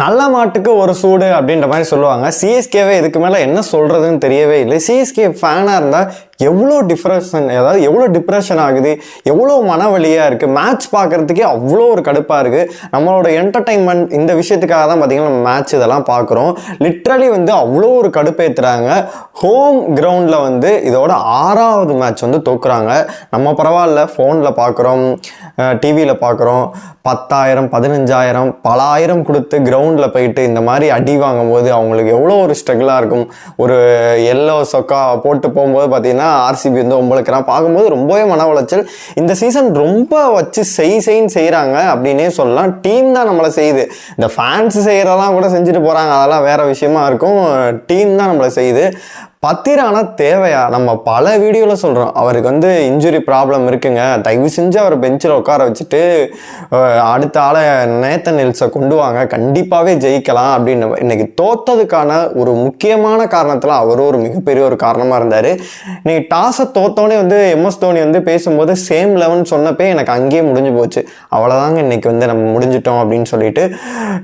நல்ல மாட்டுக்கு ஒரு சூடு அப்படின்ற மாதிரி சொல்லுவாங்க. சிஎஸ்கேவே இதுக்கு மேலே என்ன சொல்கிறதுன்னு தெரியவே இல்லை. சிஎஸ்கே ஃபேனாக இருந்தால் எவ்வளோ டிப்ரெஷன் அதாவது எவ்வளோ டிப்ரெஷன் ஆகுது எவ்வளோ மனவழியாக இருக்குது மேட்ச் பார்க்குறதுக்கே அவ்வளோ ஒரு கடுப்பாக இருக்குது நம்மளோட என்டர்டைன்மெண்ட் இந்த விஷயத்துக்காக தான் பார்த்திங்கன்னா நம்ம மேட்ச் இதெல்லாம் பார்க்குறோம் லிட்ரலி வந்து அவ்வளோ ஒரு கடுப்பேற்றுறாங்க ஹோம் கிரவுண்டில் வந்து இதோட ஆறாவது மேட்ச் வந்து தோக்குறாங்க. நம்ம பரவாயில்ல ஃபோனில் பார்க்குறோம் டிவியில் பார்க்குறோம் பத்தாயிரம் பதினஞ்சாயிரம் பல ஆயிரம் கொடுத்து கிரவுண்டில் போயிட்டு இந்த மாதிரி அடி வாங்கும்போது அவங்களுக்கு எவ்வளோ ஒரு ஸ்ட்ரகிளாக இருக்கும். ஒரு எல்லோ சொக்கா போட்டு போகும்போது பார்த்தீங்கன்னா ஆர்சிபி வந்து ஒம்பளுக்குறான் பார்க்கும்போது ரொம்பவே மன உளைச்சல். இந்த சீசன் ரொம்ப வச்சு செய் செய்ன்னு செய்கிறாங்க அப்படின்னே சொல்லலாம். டீம் தான் நம்மளை செய்யுது. இந்த ஃபேன்ஸ் செய்கிறதெல்லாம் கூட செஞ்சுட்டு போகிறாங்க அதெல்லாம் வேறு விஷயமா இருக்கும். டீம் தான் நம்மளை செய்யுது. பத்திரானா தேவையா? நம்ம பல வீடியோவில் சொல்கிறோம் அவருக்கு வந்து இன்ஜுரி ப்ராப்ளம் இருக்குங்க. தயவு செஞ்சு அவர் பெஞ்சில் உட்கார வச்சுட்டு அடுத்த ஆளை நேத்தன் நெல்ஸை கொண்டு வாங்க. கண்டிப்பாகவே ஜெயிக்கலாம் அப்படின்னு. இன்னைக்கு தோத்ததுக்கான ஒரு முக்கியமான காரணத்தில் அவரும் ஒரு மிகப்பெரிய ஒரு காரணமாக இருந்தார். இன்னைக்கு டாஸை தோத்தோடனே வந்து எம்எஸ் தோனி வந்து பேசும்போது சேம் லெவன் சொன்னப்பே எனக்கு அங்கேயே முடிஞ்சு போச்சு. அவ்வளோதாங்க இன்னைக்கு வந்து நம்ம முடிஞ்சிட்டோம் அப்படின்னு சொல்லிட்டு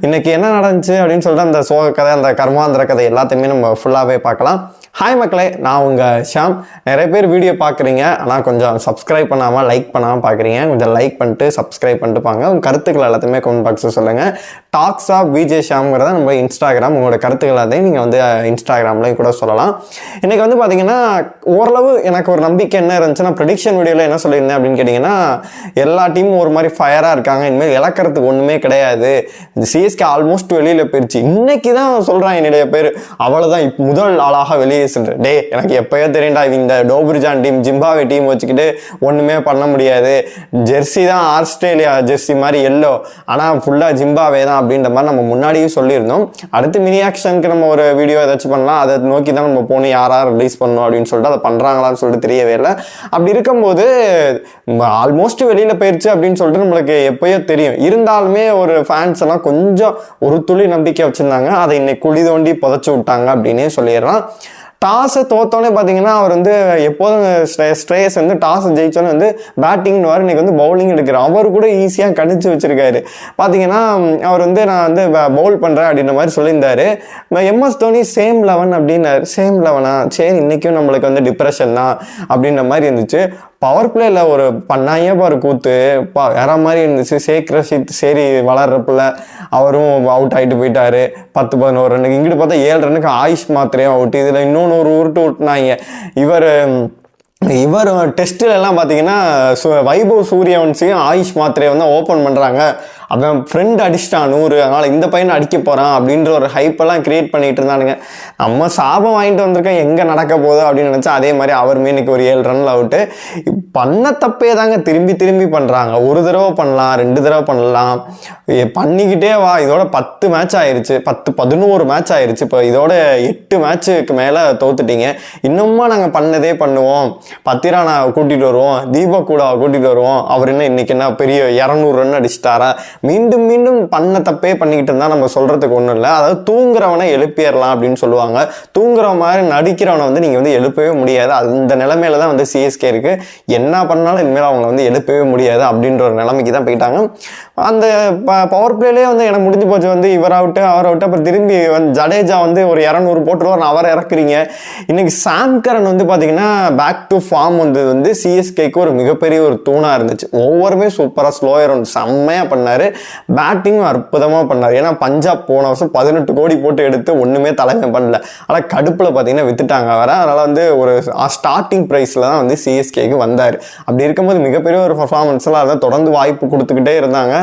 இன்னைக்கு என்ன நடந்துச்சு அப்படின்னு சொல்லிட்டு அந்த சோக கதை அந்த கர்மாந்திர கதை எல்லாத்தையுமே நம்ம ஃபுல்லாகவே பார்க்கலாம். ஹாய் மக்களே நான் உங்கள் ஷாம் நிறைய பேர் வீடியோ பார்க்குறீங்க. ஆனால் கொஞ்சம் சப்ஸ்கிரைப் பண்ணாமல் லைக் பண்ணாமல் பார்க்குறீங்க. கொஞ்சம் லைக் பண்ணிட்டு சப்ஸ்கிரைப் பண்ணிட்டு பாங்க உங்கள் கருத்துக்கள் எல்லாத்தையுமே கமெண்ட் பாக்ஸில் சொல்லுங்கள் டாக்ஸ் ஆஃப் விஜே ஷாம்ங்கிறத நம்ம இன்ஸ்டாகிராம் உங்களோட கருத்துக்கள் எல்லாத்தையும் நீங்கள் வந்து இன்ஸ்டாகிராம்லேயும் கூட சொல்லலாம். இன்றைக்கி வந்து பார்த்தீங்கன்னா ஓரளவு எனக்கு ஒரு நம்பிக்கை என்ன இருந்துச்சுன்னா ப்ரடிக்ஷன் வீடியோவில் என்ன சொல்லியிருந்தேன் அப்படின்னு கேட்டிங்கன்னா எல்லா டீமும் ஒரு மாதிரி ஃபயராக இருக்காங்க. இனிமேல் இழக்கிறதுக்கு ஒன்றுமே கிடையாது. இந்த சிஎஸ்கே ஆல்மோஸ்ட் வெளியில் போயிடுச்சு இன்றைக்கி தான் சொல்கிறான் என்னுடைய பேர். அவ்வளோதான் முதல் ஆளாக வெளியே சென்று டே எனக்கு எப்பயோ தெரியும்டா இது இந்த டோபுரிஜான் டீம் ஜிம்பாவே டீம் வச்சுக்கிட்டு ஒன்றுமே பண்ண முடியாது. ஜெர்சி தான் ஆஸ்திரேலியா ஜெர்சி மாதிரி எல்லோ ஆனால் ஃபுல்லாக ஜிம்பாவே தான் அப்படின்ற மாதிரி நம்ம முன்னாடியும் சொல்லியிருந்தோம். அடுத்து மினி ஆக்ஷனுக்கு நம்ம ஒரு வீடியோ ஏதாச்சும் பண்ணலாம். அதை நோக்கி தான் நம்ம போகணும். யார் யார் ரிலீஸ் பண்ணணும் அப்படின்னு சொல்லிட்டு அதை பண்ணுறாங்களான்னு சொல்லிட்டு தெரியவே இல்லை. அப்படி இருக்கும்போது ஆல்மோஸ்ட் வெளியில் போயிடுச்சு அப்படின்னு சொல்லிட்டு நம்மளுக்கு எப்பயோ தெரியும். இருந்தாலுமே ஒரு ஃபேன்ஸ் எல்லாம் கொஞ்சம் ஒரு துளி நம்பிக்கை வச்சுருந்தாங்க. அதை இன்னைக்கு குழி தோண்டி புதைச்சி விட்டாங்க அப்படின்னே சொல்லிடுறான் டாஸை தோத்தோடனே பார்த்தீங்கன்னா அவர் வந்து எப்போதும் ஸ்ட்ரே- ஸ்ட்ரேயஸ் வந்து டாஸ் ஜெயிச்சோன்னே வந்து பேட்டிங்னு வர இன்னைக்கு வந்து பவுலிங் எடுக்கிறார். அவர் கூட ஈஸியாக கணிச்சு வச்சிருக்காரு. பார்த்தீங்கன்னா அவர் வந்து நான் வந்து பவுல் பண்ணுறேன் அப்படின்ற மாதிரி சொல்லியிருந்தாரு. எம்எஸ் தோனி சேம் லெவன் அப்படின்னாரு. சேம் லெவனா சரி இன்றைக்கும் நம்மளுக்கு வந்து டிப்ரெஷன் தான் அப்படின்ற மாதிரி இருந்துச்சு. பவர் பிளேயில் ஒரு பண்ணாயே பாரு கூத்து. பா வேற மாதிரி இருந்துச்சு. ஷேக் சீத் சரி வளர்றப்புல அவரும் அவுட் ஆகிட்டு போயிட்டாரு. பத்து பதினோரு ரன்னுக்கு இங்கிட்டு பார்த்தா ஏழு ரன்னுக்கு ஆயுஷ் மாத்திரையும் அவுட் இதில் இன்னொன்று ஒரு உருட்டு விட்டுனாங்க. இவர் இவர் டெஸ்ட்டில் பார்த்தீங்கன்னா சு- வைபவ் சூரியவன்சியும் ஆயுஷ் மாத்திரையை வந்து ஓப்பன் பண்ணுறாங்க அவன் ஃப்ரெண்ட் அடிச்சிட்டான் நூறு அதனால் இந்த பையனை அடிக்க போகிறான் அப்படின்ற ஒரு ஹைப்பெல்லாம் க்ரியேட் பண்ணிட்டு இருந்தானுங்க. நம்ம சாபம் வாங்கிட்டு வந்திருக்கேன் எங்கே நடக்க போகுது அப்படின்னு நினச்சா அதே மாதிரி அவருமே இன்னைக்கு ஒரு ஏழு ரன்ல அவுட்டு பண்ண தப்பே தாங்க திரும்பி திரும்பி பண்ணுறாங்க ஒரு தடவை பண்ணலாம் ரெண்டு தடவை பண்ணலாம். பண்ணிக்கிட்டே வா. இதோட பத்து மேட்ச் ஆயிடுச்சு பத்து பதினோரு மேட்ச் ஆயிடுச்சு இப்போ இதோட எட்டு மேட்ச்சுக்கு மேலே தோத்துட்டீங்க. இன்னுமா நாங்கள் பண்ணதே பண்ணுவோம். பத்திரா நான் கூட்டிகிட்டு வருவோம். தீபக் கூட கூட்டிகிட்டு வருவோம். அவர் என்ன இன்னைக்கு என்ன பெரிய இரநூறு ரன் அடிச்சிட்டாரா? மீண்டும் மீண்டும் பண்ண தப்பே பண்ணிக்கிட்டு இருந்தால் நம்ம சொல்கிறதுக்கு ஒன்றும் இல்லை. அதாவது தூங்குறவனை எழுப்பிடலாம் அப்படின்னு சொல்லுவாங்க. தூங்குற மாதிரி நடிக்கிறவனை வந்து நீங்கள் வந்து எழுப்பவே முடியாது. அந்த நிலைமையில தான் வந்து சிஎஸ்கே இருக்குது என்ன பண்ணாலும் இனிமேல் அவங்க வந்து எழுப்பவே முடியாது அப்படின்ற ஒரு நிலைமைக்கு தான் போயிட்டாங்க. அந்த பவர் பிளேலே வந்து எனக்கு முடிஞ்சு போச்சு. வந்து இவர் அவுட்டு அவர் அவுட்டு அப்புறம் திரும்பி வந்து ஜடேஜா வந்து ஒரு இரநூறு போட்டுருவார் அவரை இறக்குறீங்க. இன்னைக்கு சாம் கரன் வந்து பார்த்தீங்கன்னா பேக் டு ஃபார்ம் வந்தது வந்து சிஎஸ்கேக்கு ஒரு மிகப்பெரிய ஒரு தூணாக இருந்துச்சு. ஒவ்வொருமே சூப்பராக ஸ்லோயர் வந்து செம்மையாக பண்ணார். பேட்டிங்கும் அற்புதமாக பண்ணார். ஏன்னா பஞ்சாப் போன வருஷம் பதினெட்டு கோடி போட்டு எடுத்து ஒன்றுமே தலைமை பண்ணல. ஆனால் கடுப்பில் பார்த்தீங்கன்னா வித்துட்டாங்க வர அதனால் வந்து ஒரு ஸ்டார்டிங் ப்ரைஸில் தான் வந்து சிஎஸ்கேக்கு வந்தார். அப்படி இருக்கும்போது மிகப்பெரிய ஒரு பர்ஃபார்மன்ஸ்லாம் அதை தொடர்ந்து வாய்ப்பு கொடுத்துக்கிட்டே இருந்தாங்க.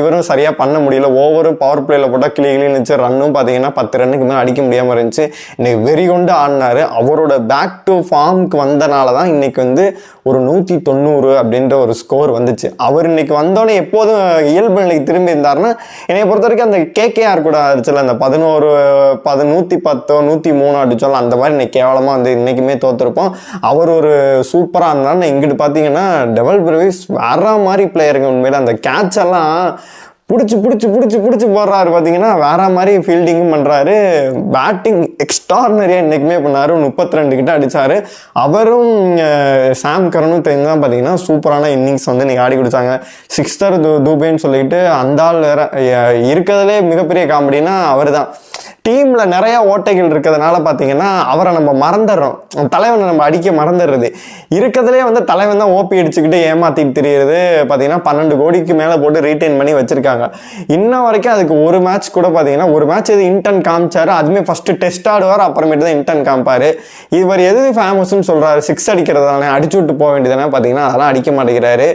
இவரும் சரியாக பண்ண முடியல. ஓவரும் பவர் பிளேயில் போட்டால் கிளி கிளி வச்சு ரன்னும் பார்த்தீங்கன்னா பத்து ரன்னுக்கு மேலே அடிக்க முடியாமல் இருந்துச்சு. இன்னைக்கு வெறி கொண்டு ஆடினாரு. அவரோட பேக் டு ஃபார்முக்கு வந்தனால தான் இன்னைக்கு வந்து ஒரு நூற்றி தொண்ணூறு அப்படின்ற ஒரு ஸ்கோர் வந்துச்சு. அவர் இன்னைக்கு வந்தோடனே எப்போதும் இயல்பு நிலைக்கு திரும்பி இருந்தாருன்னா என்னை பொறுத்த வரைக்கும் அந்த கேகேஆர் கூட அடிச்சல அந்த பதினோரு பது நூற்றி பத்தோ நூற்றி மூணு அடிச்சோம் அந்த மாதிரி இன்னைக்கு கேவலமாக வந்து இன்னைக்குமே தோற்றுருப்போம் அவர் ஒரு சூப்பராக இருந்தாலும் இங்கிட்டு பார்த்தீங்கன்னா டெவல் பிரவிஸ் வேற மாதிரி பிளேயருங்க உண்மையில. அந்த கேட்ச் எல்லாம் பிடிச்சி பிடிச்சி பிடிச்சி பிடிச்சி போடுறாரு பார்த்தீங்கன்னா வேற மாதிரி ஃபீல்டிங்கும் பண்ணுறாரு பேட்டிங் எக்ஸ்ட்ரானரியாக என்றைக்குமே பண்ணாரு. முப்பத்தி ரெண்டு கிட்ட அடித்தார் அவரும் சாம் கரனும் தெரிஞ்சு தான் பார்த்தீங்கன்னா சூப்பரான இன்னிங்ஸ் வந்து நீங்கள் ஆடி கொடுத்தாங்க. சிக்ஸ்டர் தூ தூபேன்னு சொல்லிட்டு அந்த ஆள் வேற இருக்கிறதுலே மிகப்பெரிய காமெடினா அவர் தான் டீமில் நிறைய ஓட்டைகள் இருக்கிறதுனால பார்த்தீங்கன்னா அவரை நம்ம மறந்துடுறோம். தலைவனை நம்ம அடிக்க மறந்துடுறது. இருக்கிறதுலே வந்து தலைவன் தான் ஓபி அடிச்சுக்கிட்டு ஏமாத்திட்டு தெரியுறது. பார்த்தீங்கன்னா பன்னெண்டு கோடிக்கு மேலே போட்டு ரீட்டைன் பண்ணி வச்சுருக்காங்க. இன்ன வரைக்கும் அதுக்கு ஒரு மேட்ச் கூட பார்த்தீங்கன்னா ஒரு மேட்ச் எது இன்டன் காமிச்சாரு அதுவுமே ஃபஸ்ட்டு டெஸ்ட் ஆடுவார் அப்புறமேட்டு தான் இன்டன் காமிப்பார். இவர் எது ஃபேமஸ்னு சொல்கிறாரு சிக்ஸ் அடிக்கிறதானே அடிச்சு விட்டு போக வேண்டியதானே பார்த்தீங்கன்னா அதெல்லாம் அடிக்க மாட்டேங்கிறாரு.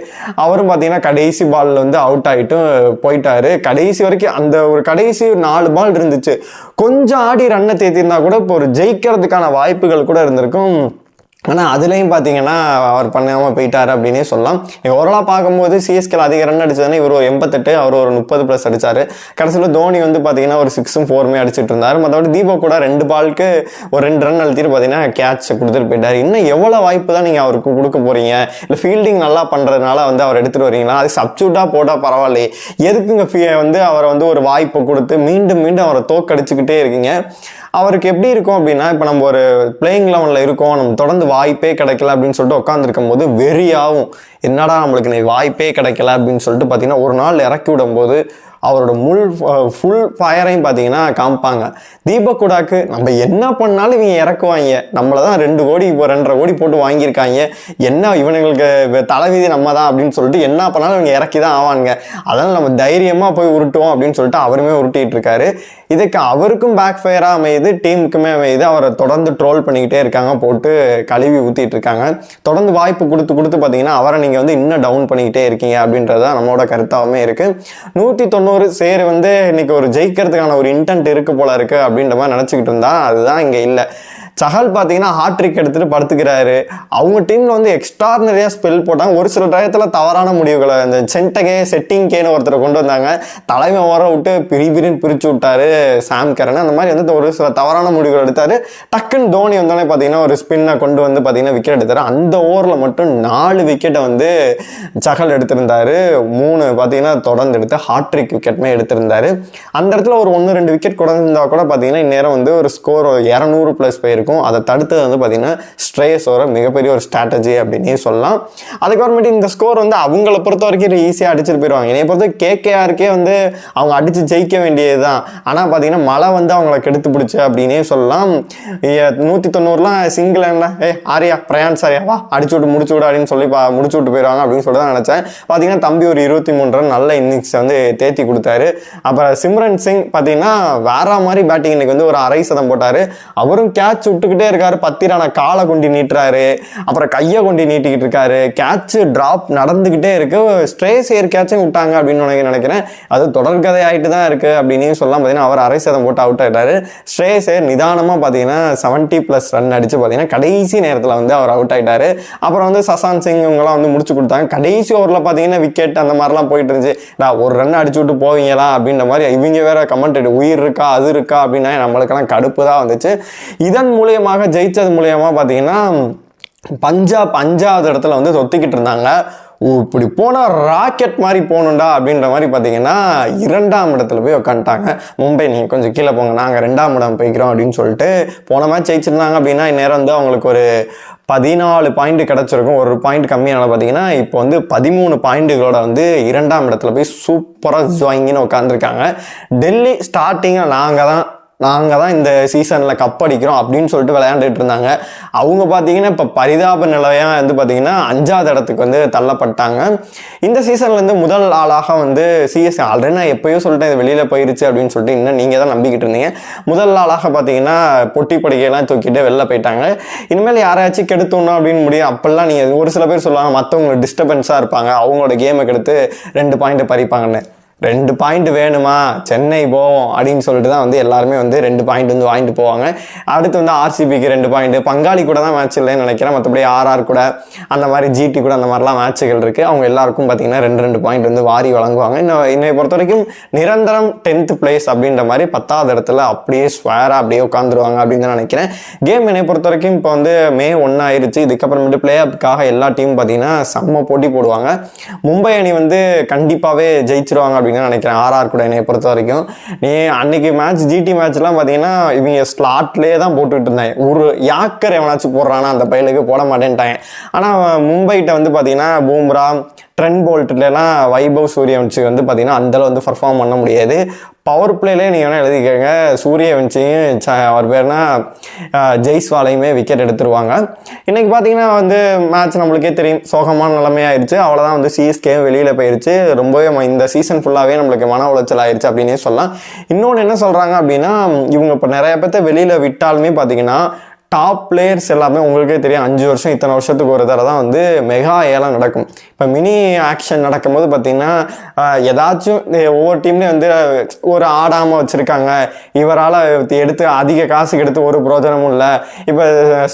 அவரும் பார்த்தீங்கன்னா கடைசி பால்ல வந்து அவுட் ஆகிட்டும் போயிட்டாரு. கடைசி வரைக்கும் அந்த ஒரு கடைசி நாலு பால் இருந்துச்சு. கொஞ்சம் ஆடி ரன்னை தேத்திருந்தா கூட இப்போ ஒரு ஜெயிக்கிறதுக்கான வாய்ப்புகள் கூட இருந்திருக்கும். ஆனால் அதுலேயும் பார்த்தீங்கன்னா அவர் பண்ணாமல் போயிட்டார் அப்படின்னே சொல்லலாம். ஓவராலாக பார்க்கும்போது சிஎஸ்கேல அதிக ரன் அடிச்சதுன்னா இவர் ஒரு எண்பத்தெட்டு அவர் ஒரு முப்பது ப்ளஸ் அடித்தார் கடைசியில் தோனி வந்து பார்த்தீங்கன்னா ஒரு சிக்ஸும் ஃபோருமே அடிச்சிட்டு இருந்தார். மற்றபடி தீபக் கூட ரெண்டு பாலுக்கு ஒரு ரெண்டு ரன் அழுத்திட்டு பார்த்தீங்கன்னா கேட்ச் கொடுத்துட்டு போயிட்டார். இன்னும் எவ்வளோ வாய்ப்பு தான் நீங்கள் அவருக்கு கொடுக்க போகிறீங்க இல்லை ஃபீல்டிங் நல்லா பண்ணுறதுனால வந்து அவர் எடுத்துகிட்டு வரீங்களா? அது சப்ஸ்டியூட்டாக போட்டால் பரவாயில்லையே. எதுக்குங்க ஃபீ வந்து அவரை வந்து ஒரு வாய்ப்பை கொடுத்து மீண்டும் மீண்டும் அவரை தோக்கடிச்சுக்கிட்டே இருக்கீங்க? அவருக்கு எப்படி இருக்கும் அப்படின்னா இப்போ நம்ம ஒரு பிளேயிங் லெவனில் இருக்கோம் நம்ம தொடர்ந்து வாய்ப்பே கிடைக்கல அப்படின்னு சொல்லிட்டு உட்காந்துருக்கும் போது வெறியாகும் என்னடா நம்மளுக்கு இன்னைக்கு வாய்ப்பே கிடைக்கல அப்படின்னு சொல்லிட்டு பார்த்தீங்கன்னா ஒரு நாள் இறக்கி விடும்போது அவரோட முள் ஃபுல் ஃபயரையும் பார்த்தீங்கன்னா காமிப்பாங்க. தீபக் குடாக்கு நம்ம என்ன பண்ணாலும் இவங்க இறக்குவாங்க. நம்மளை தான் ரெண்டு கோடி இப்போ ரெண்டரை கோடி போட்டு வாங்கியிருக்காங்க. என்ன இவனுங்களுக்கு தலைவிதி நம்ம தான் அப்படின்னு சொல்லிட்டு என்ன பண்ணாலும் இவங்க இறக்கி தான் ஆவானுங்க. அதனால் நம்ம தைரியமாக போய் உருட்டுவோம் அப்படின்னு சொல்லிட்டு அவருமே உருட்டிகிட்டு இருக்காரு. இதுக்கு அவருக்கும் பேக் ஃபயராக அமையுது டீமுக்குமே அமையுது. அவரை தொடர்ந்து ட்ரோல் பண்ணிக்கிட்டே இருக்காங்க போட்டு கழுவி ஊற்றிட்டு இருக்காங்க. தொடர்ந்து வாய்ப்பு கொடுத்து கொடுத்து பார்த்தீங்கன்னா அவரை நீங்கள் வந்து இன்னும் டவுன் பண்ணிக்கிட்டே இருக்கீங்க அப்படின்றது தான் நம்மளோட கருத்தாகவுமே இருக்குது நூற்றி தொண்ணூறு சேர் வந்து இன்னைக்கு ஒரு ஜெயிக்கிறதுக்கான ஒரு இன்டென்ட் இருக்கு போல இருக்கு அப்படின்ற மாதிரி நினச்சிக்கிட்டு இருந்தா அதுதான் இங்கே இல்லை. சஹல் பார்த்தீங்கன்னா ஹாட்ரிக் எடுத்துகிட்டு படுத்துக்கிறாரு. அவங்க டீமில் வந்து எக்ஸ்ட்ரானரியாக ஸ்பெல் போட்டாங்க. ஒரு சில டயத்தில் தவறான முடிவுகளை இந்த சென்டகே செட்டிங்கேன்னு ஒருத்தரை கொண்டு வந்தாங்க. தலைமை ஓர விட்டு பிரி பிரின்னு பிரித்து விட்டாரு சாம் கரன் அந்த மாதிரி வந்து ஒரு சில தவறான முடிவுகள் எடுத்தார். டக்குன்னு தோனி வந்தோடனே பார்த்தீங்கன்னா ஒரு ஸ்பின்னை கொண்டு வந்து பார்த்தீங்கன்னா விக்கெட் எடுத்தார். அந்த ஓவரில் மட்டும் நாலு விக்கெட்டை வந்து சஹல் எடுத்திருந்தாரு. மூணு பார்த்தீங்கன்னா தொடர்ந்து எடுத்து ஹாட்ரிக் விக்கெட்டுமே எடுத்திருந்தாரு. அந்த இடத்துல ஒரு ஒன்று ரெண்டு விக்கெட் குறைஞ்சிருந்தா கூட பார்த்தீங்கன்னா இந்நேரம் வந்து ஒரு ஸ்கோர் இரநூறு ப்ளஸ் போயிருக்கும். அதை தடுத்தது வந்து பார்த்தீங்கன்னா ஸ்ட்ரேஸோட மிகப்பெரிய ஒரு ஸ்ட்ராட்டஜி அப்படின்னே சொல்லலாம். அதுக்கப்புறமேட்டு இந்த ஸ்கோர் வந்து அவங்கள பொறுத்த வரைக்கும் ஈஸியாக அடிச்சிட்டு போயிடுவாங்க என்னை பொறுத்த கேகேஆருக்கே வந்து அவங்க அடித்து ஜெயிக்க வேண்டியது தான் ஆனால் பார்த்திங்கன்னா மழை வந்து அவங்கள கெடுத்து பிடிச்சி அப்படின்னே சொல்லலாம். நூற்றி தொண்ணூறுலாம் சிங்கிள் ஏ ஆரியா பிரயான் சாரியா வா அடிச்சு விட்டு முடிச்சு விடு அப்படின்னு சொல்லி பா முடிச்சு விட்டு போயிடுவாங்க அப்படின்னு சொல்லி தான் நினச்சேன். பார்த்தீங்கன்னா தம்பி ஒரு இருபத்தி மூணு ரன் நல்ல இன்னிங்ஸ் வந்து தேத்தி கொடுத்தாரு. அப்புறம் சிம்ரன் சிங் பார்த்தீங்கன்னா வேற மாதிரி பேட்டிங் இன்னைக்கு வந்து ஒரு அரை சதம் போட்டார். அவரும் கேட்ச் விட்டுக்கிட்டே இருக்காரு பத்திரான காலை கொண்டு நீட்டுறாரு அப்புறம் கையை கொண்டு நீட்டிக்கிட்டு இருக்காரு கேட்ச் ட்ராப் நடந்துக்கிட்டே இருக்கு. ஸ்ட்ரேஸ் ஏர் கேட்சும் விட்டாங்க அப்படின்னு நினைக்கிறேன். அது தொடர்கதையாயிட்டு தான் இருக்கு அப்படின்னு சொல்லலாம். பார்த்தீங்கன்னா அவர் அரை சதம் போட்டு அவுட் ஆயிட்டாரு. ஸ்ட்ரேஸ் ஏர் நிதானமாக பார்த்தீங்கன்னா செவன்ட்டி ப்ளஸ் ரன் அடிச்சு பார்த்தீங்கன்னா கடைசி நேரத்தில் வந்து அவர் அவுட் ஆயிட்டாரு. அப்புறம் வந்து சசாந்த் சிங் இவங்கெல்லாம் வந்து முடிச்சு கொடுத்தாங்க. கடைசி ஓவரில் பார்த்தீங்கன்னா விக்கெட் அந்த மாதிரிலாம் போயிட்டு இருந்துச்சு. ஒரு ரன் அடிச்சு விட்டு போவீங்களா அப்படின்ற மாதிரி இவங்க வேற கமெண்ட் உயிர் இருக்கா அது இருக்கா அப்படின்னா நம்மளுக்கெல்லாம் கடுப்பு தான் வந்துச்சு. இதன் மூலியமாக ஜெயித்தது மூலியமாக பார்த்தீங்கன்னா பஞ்சாப் அஞ்சாவது இடத்துல வந்து சொத்திக்கிட்டு இருந்தாங்க. ஓ, இப்படி போனால் ராக்கெட் மாதிரி போகணுண்டா அப்படின்ற மாதிரி பார்த்தீங்கன்னா இரண்டாம் இடத்துல போய் உட்காந்துட்டாங்க மும்பை நீங்கள் கொஞ்சம் கீழே போங்க நாங்கள் ரெண்டாம் இடம் போய்க்கிறோம் அப்படின்னு சொல்லிட்டு போன மேட்ச் ஜெயிச்சிருந்தாங்க அப்படின்னா இந்நேரம் வந்து அவங்களுக்கு ஒரு பதினாலு பாயிண்ட் கிடச்சிருக்கும். ஒரு பாயிண்ட் கம்மியான பார்த்தீங்கன்னா இப்போ வந்து பதிமூணு பாயிண்ட்டுகளோட வந்து இரண்டாம் இடத்துல போய் சூப்பராக ஜாயிங்கின்னு உட்காந்துருக்காங்க டெல்லி ஸ்டார்டிங்கில் நாங்கள் தான் நாங்கள் தான் இந்த சீசனில் கப் அடிக்கிறோம் அப்படின்னு சொல்லிட்டு விளையாண்டுட்டு இருந்தாங்க. அவங்க பார்த்தீங்கன்னா இப்போ பரிதாப நிலையாக வந்து பார்த்தீங்கன்னா அஞ்சாவது இடத்துக்கு வந்து தள்ளப்பட்டாங்க. இந்த சீசனில் இருந்து முதல் ஆளாக வந்து சிஎஸ்சி ஆல்ரெடி நான் எப்போயோ சொல்லிட்டேன் இது வெளியில் போயிருச்சு அப்படின்னு சொல்லிட்டு இன்னும் நீங்கள் தான் நம்பிக்கிட்டு இருந்தீங்க. முதல் ஆளாக பார்த்தீங்கன்னா பொட்டி படிக்கையெல்லாம் தூக்கிட்டு வெளில போயிட்டாங்க. இனிமேல் யாராச்சும் கெடுத்தோணும் அப்படின்னு முடியும் அப்போல்லாம் நீங்கள் ஒரு சில பேர் சொல்லுவாங்க மற்றவங்க டிஸ்டர்பன்ஸாக இருப்பாங்க. அவங்களோட கேமை கெடுத்து ரெண்டு பாயிண்ட்டை பறிப்பாங்கன்னு. ரெண்டு பாயிண்ட் வேணுமா? சென்னை போவோம் அப்படின்னு சொல்லிட்டு தான் வந்து எல்லாருமே வந்து ரெண்டு பாயிண்ட் வந்து வாங்கிட்டு போவாங்க. அடுத்து வந்து ஆர்சிபிக்கு ரெண்டு பாயிண்ட் பங்காளி கூட தான் மேட்ச் இல்லைன்னு நினைக்கிறேன். மற்றபடி ஆர்ஆர் கூட அந்த மாதிரி ஜிடி கூட அந்த மாதிரிலாம் மேட்சுகள் இருக்குது அவங்க எல்லாருக்கும் பார்த்தீங்கன்னா ரெண்டு ரெண்டு பாயிண்ட் வந்து வாரி வழங்குவாங்க. இன்னும் என்னை பொறுத்த வரைக்கும் நிரந்தரம் டென்த் பிளேஸ் அப்படின்ற மாதிரி பத்தாவது இடத்துல அப்படியே ஸ்வேராக அப்படியே உட்காந்துருவாங்க அப்படின்னு தான் நினைக்கிறேன். கேம் என்னை பொறுத்த வரைக்கும் இப்போ வந்து மே ஒன்றாயிருச்சு இதுக்கப்புறமேட்டு பிளே அப்புக்காக எல்லா டீமும் பார்த்தீங்கன்னா செம்ம போட்டி போடுவாங்க. மும்பை அணி வந்து கண்டிப்பாகவே ஜெயிச்சிருவாங்க அப்படின்னு நினைக்கிறேன். ஆர்ஆர் கூட என்னை பொறுத்த வரைக்கும் நீ அன்னைக்கு மேட்ச் ஜிடி மேட்ச்லாம் பார்த்தீங்கன்னா இவங்க ஸ்லாட்லேயே தான் போட்டுக்கிட்டு இருந்தாங்க. ஒரு யாக்கர் எவனாச்சும் போடுறானா அந்த பையலுக்கு போட மாட்டேன்ட்டாங்க. ஆனால் மும்பைகிட்ட வந்து பார்த்தீங்கன்னா பூம்ரா ட்ரெண்ட் போல்ட்லாம் வைபவ் சூரியவன்சி வந்து பார்த்தீங்கன்னா அந்தளவு வந்து பர்ஃபார்ம் பண்ண முடியாது. பவர் பிளேலேயே நீங்கள் வேணால் எழுதிக்கோங்க. சூரியவன்சியும் ச அவர் பேர்னா ஜெய்ஸ்வாலையுமே விக்கெட் எடுத்துருவாங்க. இன்றைக்கி பார்த்தீங்கன்னா வந்து மேட்ச் நம்மளுக்கே தெரியும். சோகமான நிலைமையாயிருச்சு. அவ்வளோதான் வந்து சிஎஸ்கே வெளியில் போயிருச்சு. ரொம்பவே இந்த சீசன் ஃபுல்லாகவே நம்மளுக்கு மன உளைச்சல் ஆயிடுச்சு அப்படின்னே சொல்லலாம். இன்னொன்று என்ன சொல்கிறாங்க அப்படின்னா இவங்க இப்போ நிறைய பேர்த்த வெளியில் விட்டாலுமே பார்த்தீங்கன்னா டாப் பிளேயர்ஸ் எல்லாமே உங்களுக்கே தெரியும். அஞ்சு வருஷம் இத்தனை வருஷத்துக்கு ஒரு தடவை தான் வந்து மெகா ஏலம் நடக்கும். இப்போ மினி ஆக்ஷன் நடக்கும்போது பார்த்திங்கன்னா ஏதாச்சும் ஒவ்வொரு டீம்லேயும் வந்து ஒரு ஆடாமல் வச்சுருக்காங்க. இவரால் எடுத்து அதிக காசுக்கு எடுத்து ஒரு பிரோஜனமும் இல்லை. இப்போ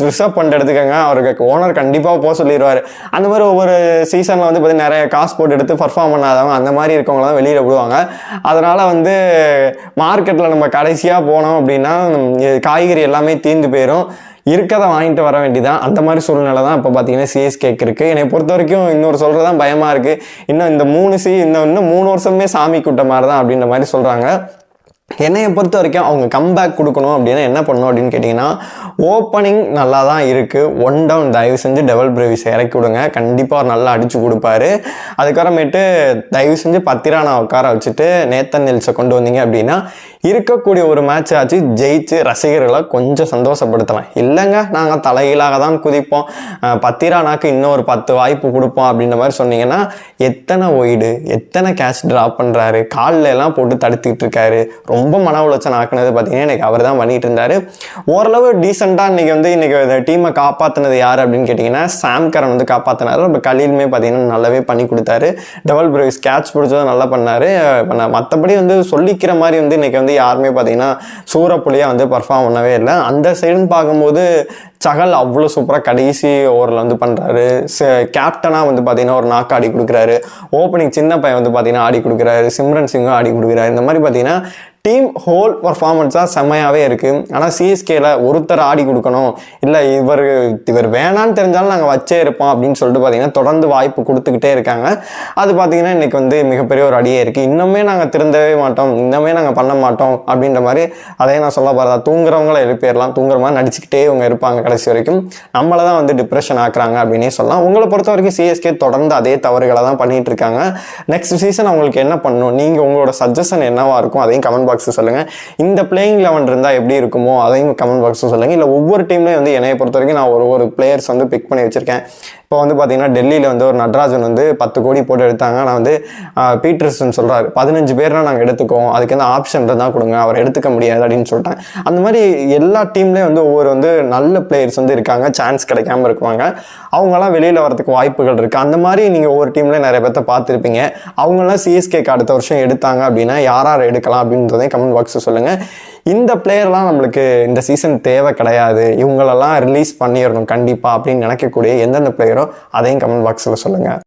ரிசர்வ் பண்ணிட்டு எடுத்துக்கோங்க. அவருக்கு ஓனர் கண்டிப்பாக போக சொல்லிடுவார். அந்த மாதிரி ஒவ்வொரு சீசனில் வந்து பார்த்தீங்கன்னா நிறைய காசு போட்டு எடுத்து பர்ஃபார்ம் பண்ணாதவங்க அந்த மாதிரி இருக்கவங்க தான் வெளியில் விடுவாங்க. அதனால் வந்து மார்க்கெட்டில் நம்ம கடைசியாக போனோம் அப்படின்னா காய்கறி எல்லாமே தீர்ந்து போயிடும் இருக்கதை வாங்கிட்டு வர வேண்டியதான் அந்த மாதிரி சூழ்நிலை தான் இப்போ பார்த்தீங்கன்னா சிஎஸ்கேக்கு இருக்குது என்னை பொறுத்த வரைக்கும் இன்னொரு சொல்கிறது தான் பயமாக இருக்குது இன்னும் இந்த மூணு சி இன்னும் இன்னும் மூணு வருஷமே சாமி கூட்ட மாதிரி தான் அப்படின்ற மாதிரி சொல்கிறாங்க என்னையை பொறுத்த வரைக்கும் அவங்க கம்பேக் கொடுக்கணும் அப்படின்னா என்ன பண்ணணும் அப்படின்னு கேட்டிங்கன்னா ஓப்பனிங் நல்லா தான் இருக்குது ஒன் டவுன் தயவு செஞ்சு டெவல் பிரேவிஸ் இறக்கி விடுங்க. கண்டிப்பாக அவர் நல்லா அடித்து கொடுப்பாரு. அதுக்கப்புறமேட்டு தயவு செஞ்சு பத்திரானா உட்கார வச்சுட்டு நேத்தன் நெல்ஸை கொண்டு வந்தீங்க அப்படின்னா இருக்கக்கூடிய ஒரு மேட்ச் ஆச்சு. ஜெயிச்சு ரசிகர்களை கொஞ்சம் சந்தோஷப்படுத்தலாம் இல்லைங்க நாங்கள் தலைகீழாக தான் குதிப்போம். பத்திரானாக்கு இன்னும் ஒரு பத்து வாய்ப்பு கொடுப்போம் அப்படின்ற மாதிரி சொன்னீங்கன்னா எத்தனை ஒய்டு எத்தனை கேட்ச் ட்ராப் பண்ணுறாரு காலில் எல்லாம் போட்டு தடுத்துக்கிட்டு இருக்காரு. ரொம்ப மன உளைச்சல் ஆக்குனது பார்த்தீங்கன்னா எனக்கு அவர் தான் பண்ணிட்டு இருந்தாரு. ஓரளவு டீசெண்டாக இன்னைக்கு வந்து இன்னைக்கு இந்த டீமை காப்பாற்றினது யார் அப்படின்னு கேட்டிங்கன்னா சாம்கரன் வந்து காப்பாற்றினார் இப்போ கலீலுமே பார்த்தீங்கன்னா நல்லாவே பண்ணி கொடுத்தாரு. டபுள் பிரேஸ் கேட்ச் பிடிச்சதும் நல்லா பண்ணார். மற்றபடி வந்து சொல்லிக்கிற மாதிரி வந்து இன்னைக்கு வந்து யாருமே பார்த்தீங்கன்னா சூரப்புலியாக வந்து பர்ஃபார்ம் பண்ணவே இல்லை. அந்த சைடுன்னு பார்க்கும்போது சகல் அவ்வளோ சூப்பராக கடைசி ஓவரில் வந்து பண்ணுறாரு கேப்டனாக வந்து பார்த்தீங்கன்னா ஒரு நாக்கு ஆடி கொடுக்குறாரு. ஓப்பனிங் சின்ன பையன் வந்து பார்த்தீங்கன்னா ஆடி கொடுக்குறாரு. சிம்ரன் சிங்கும் ஆடி கொடுக்குறாரு. இந்த மாதிரி பார்த்தீங்கன்னா டீம் ஹோல் பர்ஃபார்மன்ஸாக செம்மையாகவே இருக்குது ஆனால் சிஎஸ்கேல ஒருத்தர் ஆடி கொடுக்கணும். இல்லை இவர் இவர் வேணான்னு தெரிஞ்சாலும் நாங்கள் வச்சே இருப்போம் அப்படின்னு சொல்லிட்டு பார்த்தீங்கன்னா தொடர்ந்து வாய்ப்பு கொடுத்துக்கிட்டே இருக்காங்க. அது பார்த்தீங்கன்னா இன்றைக்கி வந்து மிகப்பெரிய ஒரு அடியே இருக்குது இன்னுமே நாங்கள் திருந்தவே மாட்டோம். இன்னுமே நாங்கள் பண்ண மாட்டோம் அப்படின்ற மாதிரி அதையும் நான் சொல்ல போகிறதா தூங்குறவங்கள எழுப்பிடலாம். தூங்குற மாதிரி நடிச்சுக்கிட்டே இவங்க இருப்பாங்க கடைசி வரைக்கும். நம்மளை தான் வந்து டிப்ரெஷன் ஆக்குறாங்க அப்படின்னே சொல்லலாம். உங்களை பொறுத்த வரைக்கும் சிஎஸ்கே தொடர்ந்து அதே தவறுகளை தான் பண்ணிகிட்டு இருக்காங்க. நெக்ஸ்ட் சீசன் அவங்களுக்கு என்ன பண்ணணும்? நீங்கள் உங்களோட சஜஷன் என்னவாக இருக்கும்? அதையும் கமெண்ட் பாக்ஸில் சொல்லுங்கள் இந்த பிளேயிங் லெவன் இருந்தால் எப்படி இருக்குமோ அதையும் கமெண்ட் பாக்ஸில் சொல்லுங்கள் இல்லை ஒவ்வொரு டீம்லேயும் வந்து என்னைய பொறுத்த வரைக்கும் நான் ஒரு ஒரு பிளேயர்ஸ் வந்து பிக் பண்ணி வச்சிருக்கேன். இப்போ வந்து பார்த்தீங்கன்னா டெல்லியில் வந்து ஒரு நட்ராஜன் வந்து பத்து கோடி போட்டு எடுத்தாங்க. நான் வந்து பீட்டர்ஸ்ன்னு சொல்கிறாரு பதினஞ்சு பேர்னா நாங்கள் எடுத்துக்கோம் அதுக்கு என்ன ஆப்ஷன் தான் கொடுங்க அவர் எடுத்துக்க முடியாது அப்படின்னு சொல்லிட்டேன் அந்த மாதிரி எல்லா டீம்லேயும் வந்து ஒவ்வொரு வந்து நல்ல பிளேயர்ஸ் வந்து இருக்காங்க. சான்ஸ் கிடைக்காம இருக்குவாங்க. அவங்கெல்லாம் வெளியில் வரதுக்கு வாய்ப்புகள் இருக்குது அந்த மாதிரி நீங்கள் ஒவ்வொரு டீம்லேயும் நிறைய பேர்த்த பார்த்துருப்பீங்க. அவங்கெல்லாம் சிஎஸ்கேக்கு அடுத்த வருஷம் எடுத்தாங்க அப்படின்னா யார் யார் எடுக்கலாம் அப்படின்றதையும் கமெண்ட் பாக்ஸில் சொல்லுங்கள் இந்த பிளேயர்லாம் நம்மளுக்கு இந்த சீசன் தேவை கிடையாது. இவங்களெல்லாம் ரிலீஸ் பண்ணிடணும் கண்டிப்பாக அப்படின்னு நினைக்கக்கூடிய எந்தெந்த பிளேயரோ அதையும் கமெண்ட் பாக்ஸில் சொல்லுங்கள்